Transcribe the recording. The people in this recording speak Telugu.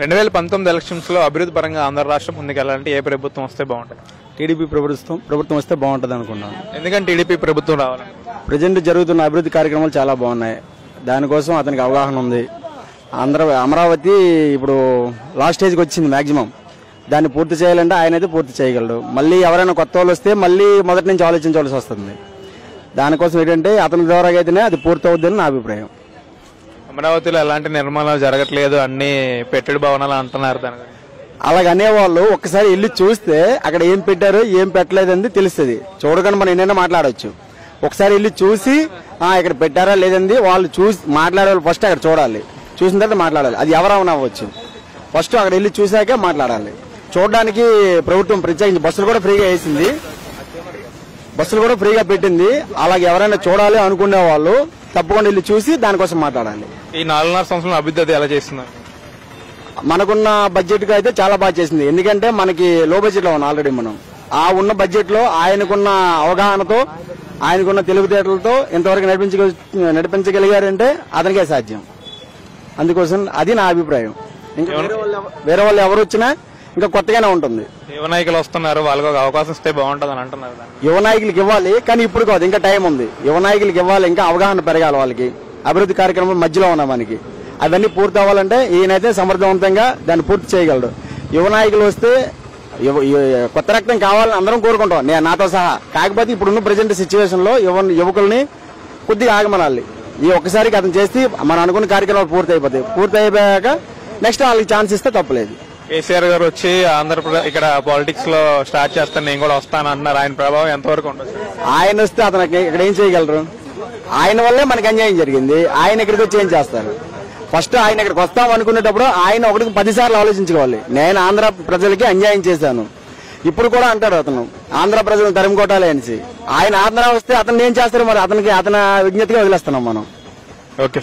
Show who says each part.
Speaker 1: రెండు వేల పంతొమ్మిది ఎలక్షన్స్లో అభివృద్ధి పరంగా ఆంధ్ర రాష్ట్రం ముందుకెళ్ళాలంటే ఏ ప్రభుత్వం వస్తే బాగుంటుంది?
Speaker 2: టీడీపీ ప్రభుత్వం ప్రభుత్వం వస్తే బాగుంటుంది అనుకున్నాను
Speaker 1: ఎందుకంటే టీడీపీ ప్రభుత్వం రావాలని
Speaker 2: ప్రజెంట్ జరుగుతున్న అభివృద్ధి కార్యక్రమాలు చాలా బాగున్నాయి. దానికోసం అతనికి అవగాహన ఉంది. ఆంధ్ర అమరావతి ఇప్పుడు లాస్ట్ స్టేజ్కి వచ్చింది మాక్సిమం. దాన్ని పూర్తి చేయాలంటే ఆయన అయితే పూర్తి చేయగలడు. మళ్ళీ ఎవరైనా కొత్త వాళ్ళు వస్తే మళ్ళీ మొదటి నుంచి ఆలోచించవలసి వస్తుంది. దానికోసం ఏంటంటే అతని ద్వారా అయితేనే అది పూర్తి అవుద్దని నా అభిప్రాయం.
Speaker 1: అమరావతిలో ఎలాంటి నిర్మాణాలు జరగట్లేదు అన్ని పెట్టుడు భవనాలు అంటున్నారు దాని గురించి.
Speaker 2: అలాగ అనేవాళ్ళు ఒక్కసారి వెళ్ళి చూస్తే అక్కడ ఏం పెట్టారు ఏం పెట్టలేదని తెలుస్తుంది. చూడగానే మనం ఎన్నైనా మాట్లాడవచ్చు ఒకసారి వెళ్ళి చూసి ఇక్కడ పెట్టారా లేదండి వాళ్ళు చూసి మాట్లాడే ఫస్ట్ అక్కడ చూడాలి. చూసిన తర్వాత మాట్లాడాలి. అది ఎవరైనా అవ్వచ్చు? ఫస్ట్ అక్కడ వెళ్ళి చూసాకే మాట్లాడాలి. చూడడానికి ప్రభుత్వం ప్రత్యేకించి బస్సులు కూడా ఫ్రీగా వేసింది. బస్సులు కూడా ఫ్రీగా పెట్టింది. అలాగే ఎవరైనా చూడాలి అనుకునే వాళ్ళు తప్పకుండా వెళ్ళి చూసి దానికోసం మాట్లాడాలి.
Speaker 1: ఈ నాలుగున్నర సంవత్సరంలో అభివృద్ధి ఎలా చేస్తున్నారు
Speaker 2: మనకున్న బడ్జెట్కి అయితే చాలా బాగా చేసింది. ఎందుకంటే మనకి లో బడ్జెట్లో ఉన్నాం ఆల్రెడీ మనం. ఆ ఉన్న బడ్జెట్లో ఆయనకున్న అవగాహనతో ఆయనకున్న తెలివితేటలతో ఇంతవరకు నడిపించగ నడిపించగలిగారంటే అతనికే సాధ్యం. అందుకోసం అది నా అభిప్రాయం. ఇంకా వేరే వాళ్ళు ఎవరు వచ్చినా ఇంకా కొత్తగానే ఉంటుంది.
Speaker 1: యువ నాయకులు వస్తున్నారు వాళ్ళకి ఒక అవకాశం ఇస్తే బాగుంటుంది అని అంటున్నారు.
Speaker 2: యువ నాయకులకి ఇవ్వాలి కానీ ఇప్పుడు కాదు ఇంకా టైం ఉంది. యువ నాయకులకి ఇవ్వాలి ఇంకా అవగాహన పెరగాలి వాళ్ళకి. అభివృద్ధి కార్యక్రమం మధ్యలో ఉన్నాం మనకి. అవన్నీ పూర్తి అవ్వాలంటే ఈయనైతే సమర్థవంతంగా దాన్ని పూర్తి చేయగలడు. యువ నాయకులు వస్తే కొత్త రక్తం కావాలని అందరం కోరుకుంటాం. నేను నాతో సహా. కాకపోతే ఇప్పుడున్న ప్రజెంట్ సిచ్యువేషన్లో యువ యువకుల్ని కొద్దిగా ఆగమనాలి. ఈ ఒక్కసారికి అతను చేసి మనం అనుకున్న కార్యక్రమాలు పూర్తి అయిపోతాయి పూర్తి అయిపోయాక నెక్స్ట్ వాళ్ళకి ఛాన్స్ ఇస్తే తప్పలేదు.
Speaker 1: కేసీఆర్ గారు వచ్చి ఆంధ్రప్రదేశ్ ఇక్కడ పాలిటిక్స్లో స్టార్ట్ చేస్తాను నేను కూడా వస్తాను అంటున్నారు ఆయన ప్రభావం ఎంతవరకు ఉండదు
Speaker 2: ఆయన వస్తే అతనికి ఇక్కడ ఏం చేయగలరు? ఆయన వల్లే మనకి అన్యాయం జరిగింది. ఆయన ఇక్కడికి వచ్చి ఏం చేస్తారు? ఫస్ట్ ఆయన ఇక్కడికి వస్తాం అనుకునేటప్పుడు ఆయన ఒకటికి పదిసార్లు ఆలోచించుకోవాలి. నేను ఆంధ్ర ప్రజలకి అన్యాయం చేశాను. ఇప్పుడు కూడా అంటాడు అతను ఆంధ్ర ప్రజలను తరిమి కొట్టాలి అనేసి. ఆయన ఆంధ్ర వస్తే అతను ఏం చేస్తారు మరి? అతనికి అతని విజ్ఞతగా వదిలేస్తున్నాం మనం.
Speaker 1: ఓకే